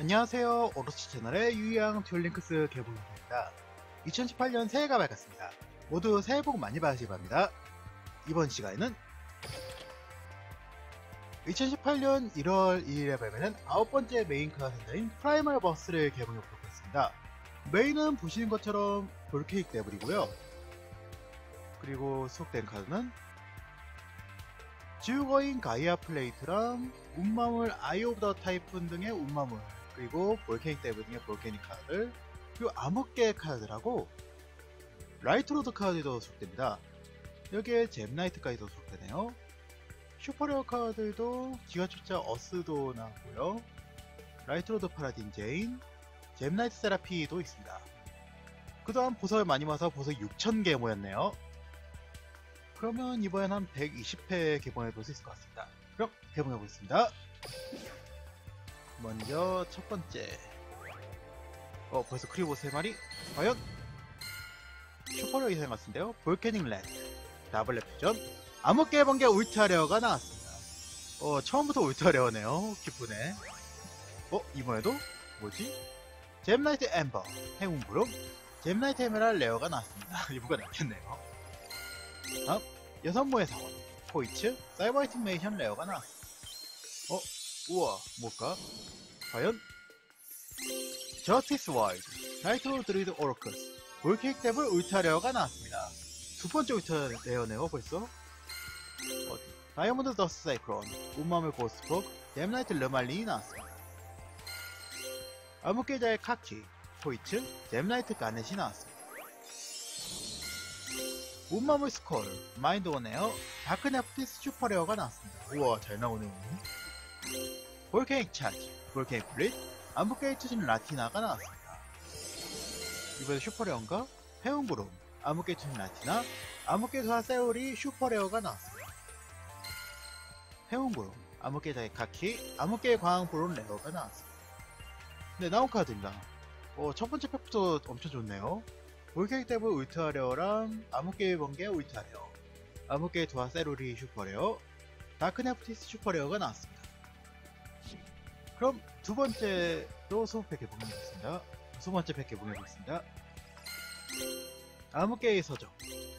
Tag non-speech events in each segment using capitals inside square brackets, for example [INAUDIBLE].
안녕하세요. 오로치 채널의 유양 듀얼링크스 개봉입니다. 2018년 새해가 밝았습니다. 모두 새해 복 많이 받으시기 바랍니다. 이번 시간에는 2018년 1월 2일에 발매된 아홉 번째 메인 센터인 프라이멀 버스를 개봉해 보도록 하겠습니다. 메인은 보시는 것처럼 볼케이크 데블이고요. 그리고 수록된 카드는 지우거인 가이아 플레이트랑 운마물 아이 오브 더 타이푼 등의 운마물 그리고 볼케닉 데브 등의 볼케닉 카드 그리고 암흑계 카드라고 라이트로드 카드도 수록됩니다. 여기에 잼나이트까지 도 수록되네요. 슈퍼레어 카드들도 기가초차 어스도 나왔고요. 라이트로드 파라딘 제인 잼나이트 세라피도 있습니다. 그동안 보석을 많이 모아서 보석 6000개 모였네요. 그러면 이번엔 한 120회 개봉해 볼 수 있을 것 같습니다. 그럼 개봉해 보겠습니다. 먼저 첫 번째. 어 벌써 크리보 3마리? 과연? 슈퍼레어 이상 같은데요? 볼케닉 랜드, 다블렛 퓨전, 암흑계 번개 울타레어가 나왔습니다. 어 처음부터 울타레어네요. 기쁘네. 어 이번에도? 뭐지? 잼나이트 엠버, 행운 브롬, 잼나이트 에메랄 레어가 나왔습니다. [LAUGHS] 이부가 낫겠네요. 다음 여선모의 사원 포이츠 사이버 이티메이션 레어가 나왔어 어? 우와 뭘까? 과연? 저스티스 와이드 나이트로 드루이드 오로크스 볼케이크 데블 울타 레어가 나왔습니다 두 번째 울타 레어네요 벌써 어, 다이아몬드 더스 사이클론 운마물 고스폭 댐나이트 르말린이 나왔습니다 암흑계자의 카키 포이츠 잼나이트 가넷이 나왔습니다 온마물 스콜, 마인드 오네어, 다크 네프티스 슈퍼레어가 나왔습니다. 우와, 잘 나오네요. 볼케닉 차지, 볼케닉 플릿, 암흑계의 투신 라티나가 나왔습니다. 이번에 슈퍼레어인가? 해운구름, 암흑계의 투신 라티나, 소화 세오리 슈퍼레어가 나왔습니다. 해운구름, 암흑계자의 카키, 암흑계의 광 브론 레어가 나왔습니다. 네, 나온 카드입니다. 어, 첫 번째 팩부터 엄청 좋네요. 볼케이크 데블 울트라레어랑 암흑계의 번개 울트라레어 암흑계의 도화 세로리 슈퍼레어 다크네프티스 슈퍼레어가 나왔습니다 그럼 두 번째로 소프팩 개봉해보겠습니다 두 번째 팩 개봉해보겠습니다 암흑계의 서적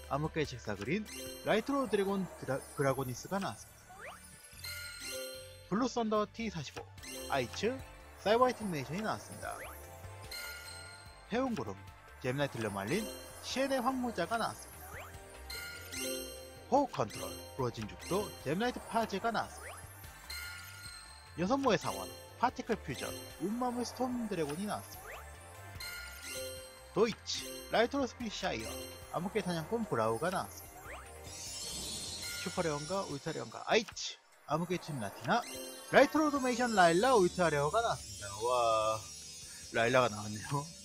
암흑계의 직사 그린 라이트로 드래곤 그라, 그라고니스가 나왔습니다 블루 썬더 T45 아이츠 사이버이팅 메이션이 나왔습니다 해운구름 잼나이틀로 말린 시엔의 황무자가 나왔습니다. 호흡 컨트롤, 부러진 죽도 잼나이트 파즈가 나왔습니다. 여섯 모의 사원, 파티클 퓨전, 운마물 스톰 드래곤이 나왔습니다. 도이치, 라이트로 스피 샤이어, 암흑계 사냥꾼 브라우가 나왔습니다. 슈퍼레온과 울타레온과 아이치, 암흑계 팀 라티나, 라이트로 오토메이션 라일라 울타레어가 나왔습니다. 와, 라일라가 나왔네요.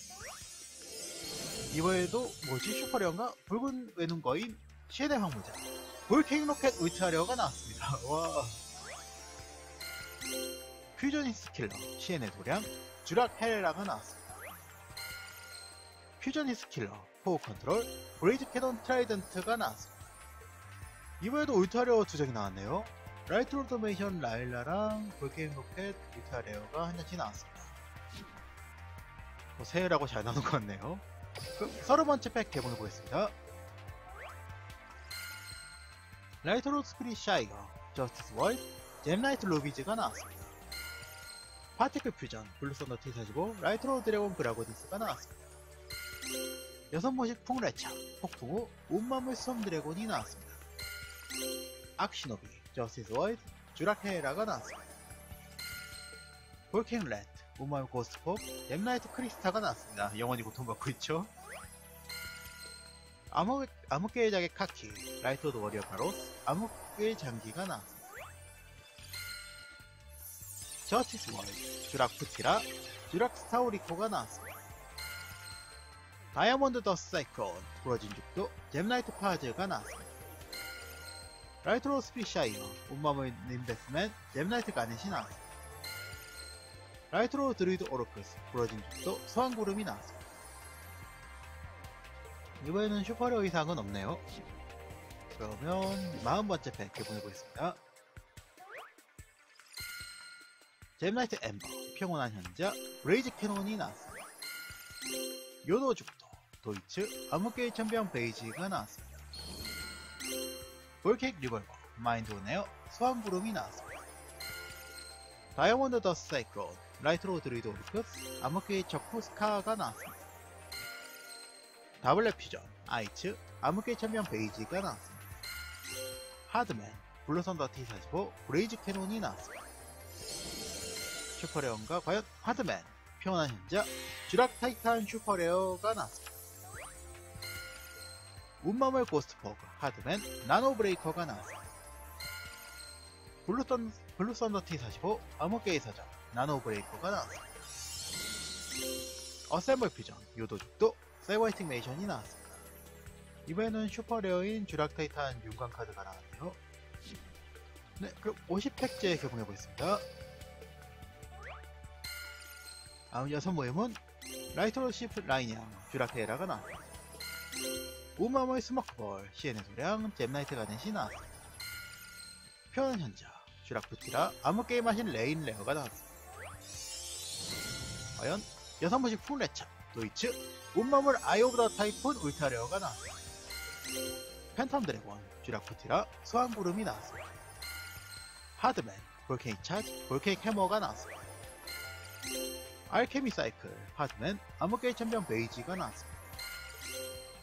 이번에도 뭐지 슈퍼레어인가 붉은 외눈거인 시엔의 황무자 볼케인 로켓 울트라레어가 나왔습니다 와 퓨전이스 킬러 시엔의 도량 주락 헬라가 나왔습니다. 퓨전이스 킬러 포우 컨트롤 브레이즈 캐논 트라이던트가 나왔습니다. 이번에도 울트라레어 두 장이 나왔네요. 라이트 오토메이션 라일라랑 볼케인 로켓 울트라레어가 한 장씩 나왔습니다. 뭐 새해라고 잘 나오는 것 같네요. 그럼 서른 번째 팩 개봉해 보겠습니다. 라이트 스피릿 샤이거, 저스티스 월드, 잼나이트 로비즈가 나왔습니다. 파티클 퓨전, 블루썬더 T45, 라이트 로드 드래곤 브라고디스가 나왔습니다. 여섯 모식 풍레차, 폭풍우, 온마물 수험 드래곤이 나왔습니다. 악시노비, 저스티스 월드, 주라케라가 나왔습니다. 볼킹 렛, 온마물 고스트폭, 잼나이트 크리스타가 나왔습니다. 영원히 고통받고 있죠. 암흑, 암흑계의 장의 카키, 라이트오드 워리어 바로스, 암흑계의 장기가 나왔습니다. 저스티스 월드, 주락 푸티라, 주락 스 타우리코가 나왔습니다. 다이아몬드 더스 사이클론, 부러진 죽도, 잼나이트 파즈가 나왔습니다. 라이트로 스 피샤이어, 온마물 인베스맨, 잼나이트 가넷이 나왔습니다. 라이트로 드루이드 오로크스, 부러진 죽도, 소환구름이 나왔습니다. 이번에는 슈퍼레어 이상은 없네요. 그러면 40번째 팩 개봉해보겠습니다. 잼나이트 엠버, 평온한 현자, 브레이즈 캐논이 나왔습니다. 요도 죽도, 도이츠, 암흑계의 천병 베이지가 나왔습니다. 볼케이크 리벌버, 마인드 오네어, 소환구름이 나왔습니다. 다이아몬드 더스 사이클론, 라이트로 드루이드 오리크스, 암흑계의 적포스카가 나왔습니다. 다블렛 퓨전, 아이츠, 암흑계의 천병 베이지가 나왔습니다. 하드맨, 블루선더 T45, 브레이즈 캐논이 나왔습니다. 슈퍼레어인가? 과연 하드맨, 피어난 현자, 쥐락 타이탄 슈퍼레어가 나왔습니다. 운마물 고스트포그, 하드맨, 나노 브레이커가 나왔습니다. 블루선, 블루선더 T45, 암흑계의 사장, 나노 브레이커가 나왔습니다. 어셈블 퓨전, 요도죽도, 세이버이팅 메이션이 나왔습니다. 이번에는 슈퍼레어인 쥐락 타이탄 윤광 카드가 나왔네요. 네, 그럼 50팩째 개봉해보겠습니다. 다음 여섯 모임은 라이트로 시프 라이냥 듀라테라가 나왔습니다. 우마모의 스모크볼, 시엔의 소량, 잼나이트 가넷이 나왔습니다. 표현 현자, 듀락부티라, 아무 게임 하신 레인 레어가 나왔습니다. 과연 여섯 모식 풀레차, 도이츠, 운마물 아이 오브 더 타이푼 울타 레어가 나왔습니다. 팬텀 드래곤, 듀락부티라, 소환구름이 나왔습니다. 하드맨, 볼케이크 차지, 볼케이크 해머가 나왔습니다. 알케미 사이클, 하드맨, 암흑계의 천병 베이지가 나왔습니다.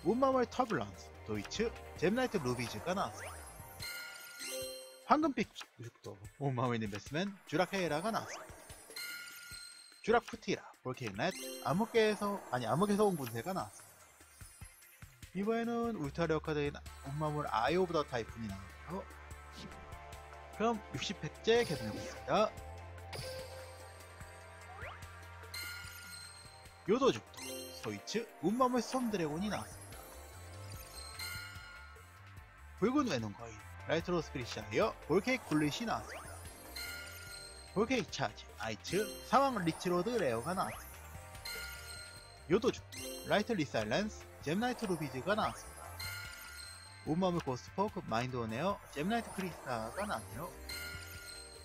운마물 터블런스, 도이츠, 잼나이트 루비즈가 나왔습니다. 황금빛 육도, 운마물 인베스맨, 듀락헤이라가 나왔습니다. 듀락 푸티라, 볼케인 넷, 암흑계에서, 아니, 암흑에서 온 군세가 나왔습니다. 이번에는 울타리어 카드인 운마물 아이 오브 더 타이푼이 나왔고요. 그럼 60팩째 개봉해보겠습니다. 요도죽도, 소이츠, 운마물 썸드래곤이 나왔습니다. 붉은 외눈 거인, 라이트로 스피릿샤이어, 볼케이크 굴릿이 나왔습니다. 볼케이크 차지, 아이츠, 사왕 리치로드 레어가 나왔습니다. 요도죽도, 라이트 리사일렌스, 잼나이트 루비즈가 나왔습니다. 운마물 고스트포크, 마인드 오네어, 잼나이트 크리스타가 나왔네요.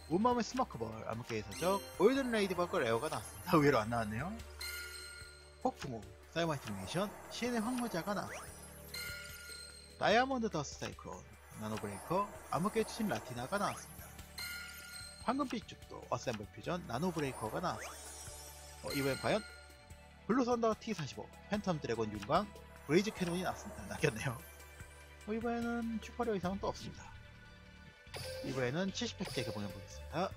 운마물 스모크볼, 암흑계의 서적, 골든 레이디버그 레어가 나왔습니다. [LAUGHS] 의외로 안 나왔네요. 폭풍우, 사이마이트메이션, 시엔의 황무자가 나왔습니다. 다이아몬드 더스 사이클론, 나노브레이커, 암흑계 투신 라티나가 나왔습니다. 황금빛 죽도, 어셈블 퓨전, 나노브레이커가 나왔습니다. 어, 이번엔 과연 블루선더 T45, 팬텀 드래곤 윤광, 브레이즈 캐논이 나왔습니다. 낚였네요. 어, 이번에는 슈퍼리어 이상은 또 없습니다. 이번에는 70팩째 개봉해보겠습니다.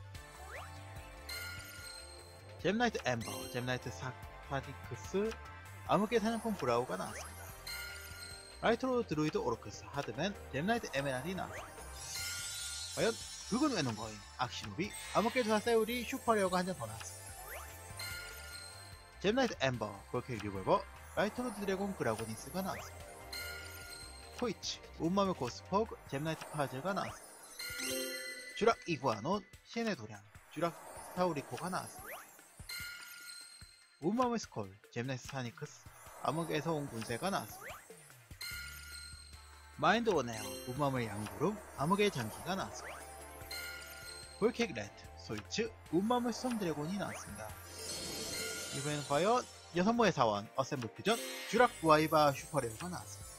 잼나이트 엠버, 잼나이트 사, 파디크스, 암흑계 사냥꾼 브라우가 나왔습니다. 라이트로 드루이드 오로크스, 하드맨, 잼나이트 에메랄이 나왔습니다. 과연 붉은 외눈거인, 악시노비, 암흑계 조사 세우리, 슈퍼레어가 한 장 더 나왔습니다. 잼나이트 엠버, 볼케이 리볼버, 라이트로 드래곤 그라고니스가 나왔습니다. 토이치, 운마물 고스포그, 잼나이트 파즈가 나왔습니다. 쥬락 이구아논, 시엔의 도량, 쥬락 스타우리코가 나왔습니다. 운마물 스콜, 사니크스, 암흑에서 온 군세가 나왔습니다. 마인드 오네어, 운마물 양구름, 암흑의 장기가 나왔습니다. 볼케이크 레트, 소이츠, 운마물 스톰 드래곤이 나왔습니다. 이번엔 과연 여섯모의 사원, 어셈블 퓨전, 쥬락 와이바 슈퍼레어가 나왔습니다.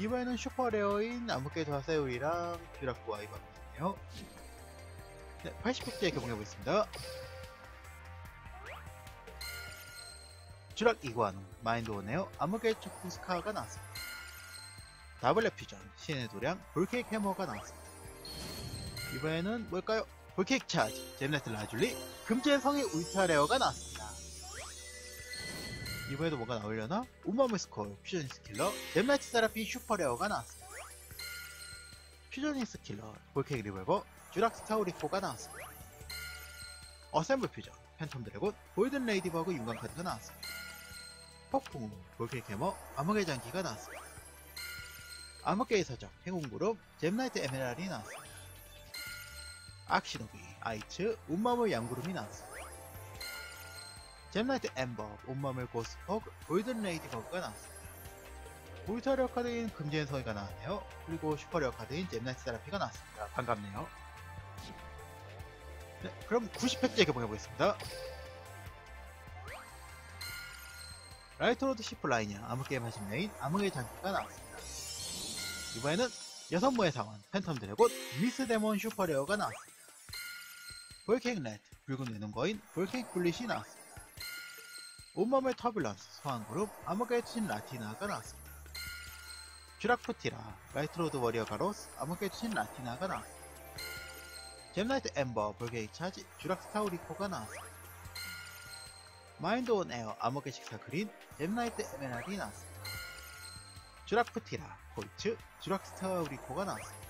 이번에는 슈퍼레어인 암흑계 좌세우이랑 듀락 와이바인데요. 네, 80팩째 개봉해보겠습니다. 듀락 이구아노, 마인드 오네어, 암흑계 초쿠스카가 나왔습니다. 다블렛 퓨전, 신의 도량, 볼케이크 해머가 나왔습니다. 이번에는 뭘까요? 볼케이크 차지, 잼네트 라줄리, 금지의 성의 울타레어가 나왔습니다. 이번에도 뭐가 나오려나? 우마무 스콜, 퓨전니스 킬러, 잼나이트 세라피 슈퍼 레어가 나왔습니다. 퓨전니스 킬러, 볼케이크 리볼버, 듀락 스타우리코가 나왔습니다. 어셈블 퓨전, 팬텀 드래곤, 골든 레이디버그 윤광 카드가 나왔습니다. 폭풍우, 볼케이크 해머, 암흑의 장기가 나왔습니다. 암흑계의 서적, 행운그룹, 잼나이트 에메랄이 나왔습니다. 악시노비, 아이츠, 운마물 양구름이 나왔습니다. 잼나이트 엠버, 온마물 고스퍼그, 골든 레이디 버그가 나왔습니다. 울타리어 카드인 금지의 성의가 나왔네요. 그리고 슈퍼리어 카드인 잼나이트 세라피가 나왔습니다. 반갑네요. 네, 그럼 90팩째 개봉해보겠습니다. 라이트로드 시프 라인이야 암흑게임 하신 메인 암흑의 장기가 나왔습니다. 이번에는 여성무의 상원 팬텀 드래곤 미스 데몬 슈퍼레어가 나왔습니다. 볼케이크 레트 붉은 외눈거인 볼케이크 블릿이 나왔습니다. 온몸의 터뷸런스 소환그룹 암흑의 투신 라티나가 나왔습니다. 슈락푸티라 라이트로드 워리어 가로스 암흑의 투신 라티나가 나왔습니다. 잼나이트 엠버 볼게이 차지 슈락스타우리코가 나왔습니다. 마인드 온 에어 암흑의 식사 그린 잼나이트 에메랄이 나왔습니다. 슈락푸티라 코이츠 슈락스타우리코가 나왔습니다.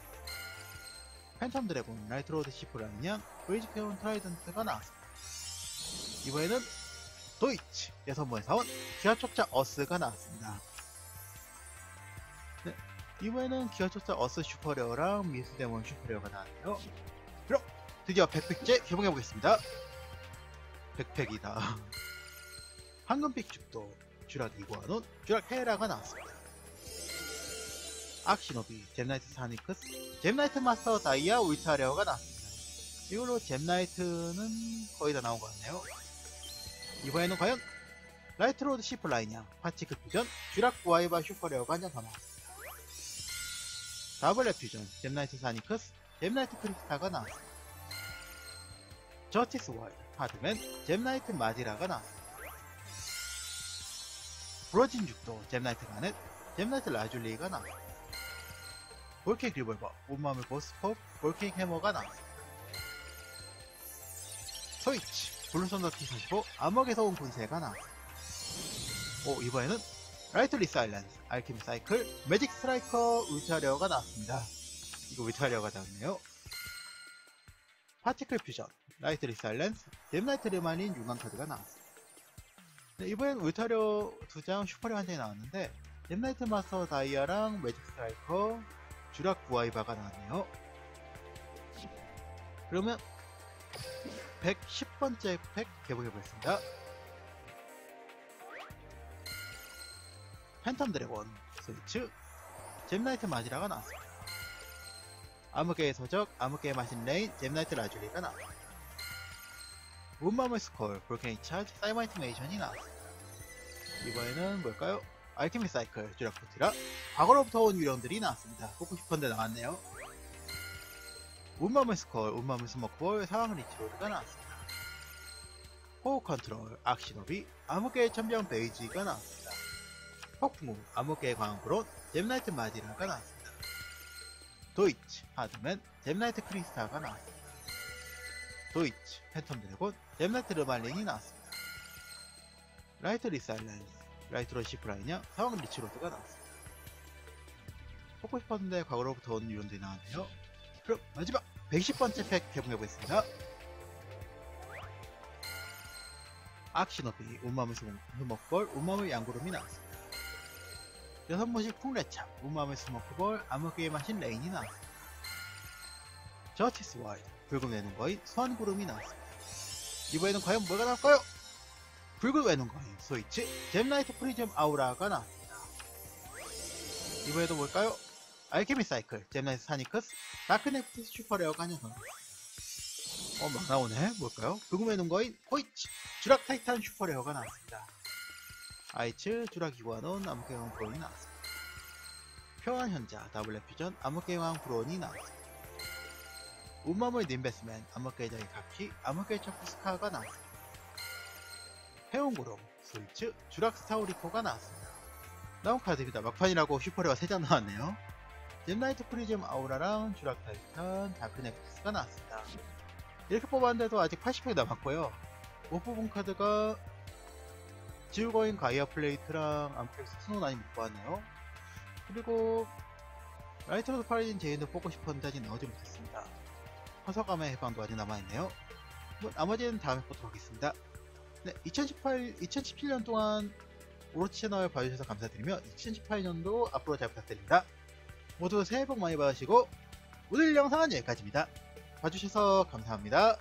팬텀 드래곤 라이트 로드 시프 라인양 브리즈페온 트라이던트가 나왔습니다. 이번에는 도이치 여성모의 사원 기아촉자 어스가 나왔습니다. 네, 이번에는 기아촉자 어스 슈퍼레어랑 미스데몬 슈퍼레어가 나왔네요. 그럼 드디어 백팩제 개봉해보겠습니다. 백팩이다. 황금빛 죽도 쥬락 이구아논 쥬락 헤라가 나왔습니다. 악시노비 잼나이트 사니크스 잼나이트 마스터 다이아 울타레어가 나왔습니다. 이걸로 잼나이트는 거의 다 나온 것 같네요. 이번에는 과연 라이트로드 시프 라인이야 파티클 퓨전 듀락 와이바 슈퍼레어가 한 장 더 나왔습니다. 더블 랩 퓨전 잼나이트 사니크스 잼나이트 크리스타가 나왔습니다. 저티스 와이드 하드맨 잼나이트 마디라가 나왔습니다. 브로진 죽도 잼나이트 가넷 잼나이트 라줄리가 나왔습니다. 볼케이크 리볼버 온마음의 보스포 볼케이크 해머가 나왔습니다. 스위치 블루선더 T45 암흑에서 온 군세가 나왔습니다. 오 이번에는 라이트리 사일런스 알키미 사이클 매직 스트라이커 울타리어가 나왔습니다. 이거 울타리어가 나왔네요. 파티클 퓨전 라이트리 사일런스 잼나이트 리만인 유관 카드가 나왔습니다. 네, 이번엔 울타리어 두장 슈퍼리어 한 장이 나왔는데 잼나이트 마스터 다이아랑 매직 스트라이커 쥬락 구아이바가 나왔네요. 그러면 110번째 팩 개봉해보겠습니다. 팬텀 드래곤 스위츠 잼나이트 마지라가 나왔습니다. 암흑계의 서적, 암흑계의 마신 레인, 잼나이트 라줄리가 나왔습니다. 문마물 스콜, 볼케닉 차지, 사이마이트 메이션이 나왔습니다. 이번에는 뭘까요? 알케미 사이클, 듀라코티라, 과거로부터 온 유령들이 나왔습니다. 뽑고 싶은데 나왔네요. 운마물 스콜, 운마물 스모크볼, 상황 리치로드가 나왔습니다. 호우 컨트롤, 악시노비, 암흑계의 천병 베이지가 나왔습니다. 폭풍우, 암흑계의 광브론, 잼나이트 마디라가 나왔습니다. 도이치, 하드맨, 잼나이트 크리스타가 나왔습니다. 도이치, 팬텀 드래곤, 잼나이트 르말린이 나왔습니다. 라이트 리사일렌스, 라이트 러시 프라이냐, 상황 리치로드가 나왔습니다. 뽑고 싶었는데 과거로부터 온 유언들이 나왔네요. 그럼 마지막 110번째 팩 개봉해보겠습니다. 악시노비, 온마물 스모크볼, 온마물 양구름이 나왔습니다. 여섯 번씩 풍레차, 온마물 스모크볼, 암흑계의 마신 레인이 나왔습니다. 저티스 와이드, 붉은 외눈거인, 소환구름이 나왔습니다. 이번에는 과연 뭐가 나올까요? 붉은 외눈거인, 스위치, 잼라이트 프리즘 아우라가 나왔습니다. 이번에도 뭘까요? 알케미 사이클, 잼나이트 사니크스, 다크네프트 슈퍼레어가 더 어, 막 나오네? 뭘까요? 붉은 외눈거인, 호이치, 쥬락 타이탄 슈퍼레어가 나왔습니다. 아이츠, 쥬락 이구아논, 암흑계왕 브론이 나왔습니다. 표한 현자, 더블 레퓨전, 암흑계왕 브론이 나왔습니다. 운마물 님베스맨, 암흑계장의 카키, 암흑계 초크스카가 나왔습니다. 해운구름, 스위츠, 쥬락 스타우리코가 나왔습니다. 나온 카드입니다. 막판이라고 슈퍼레어가 3장 나왔네요. 잼나이트 프리즘 아우라랑 쥬락 타이탄, 다크넥스가 나왔습니다. 이렇게 뽑았는데도 아직 80팩이 남았고요. 못 뽑은 카드가 지우거인 가이아 플레이트랑 암플렉스 아직 못 뽑았네요. 그리고 라이트로드 파리진 제인도 뽑고 싶었는데 아직 나오지 못했습니다. 허서감의 해방도 아직 남아있네요. 뭐 나머지는 다음에 보도록 하겠습니다. 네, 2018, 2017년 동안 오로치 채널 봐주셔서 감사드리며 2018년도 앞으로 잘 부탁드립니다. 모두 새해 복 많이 받으시고 오늘 영상은 여기까지입니다. 봐주셔서 감사합니다.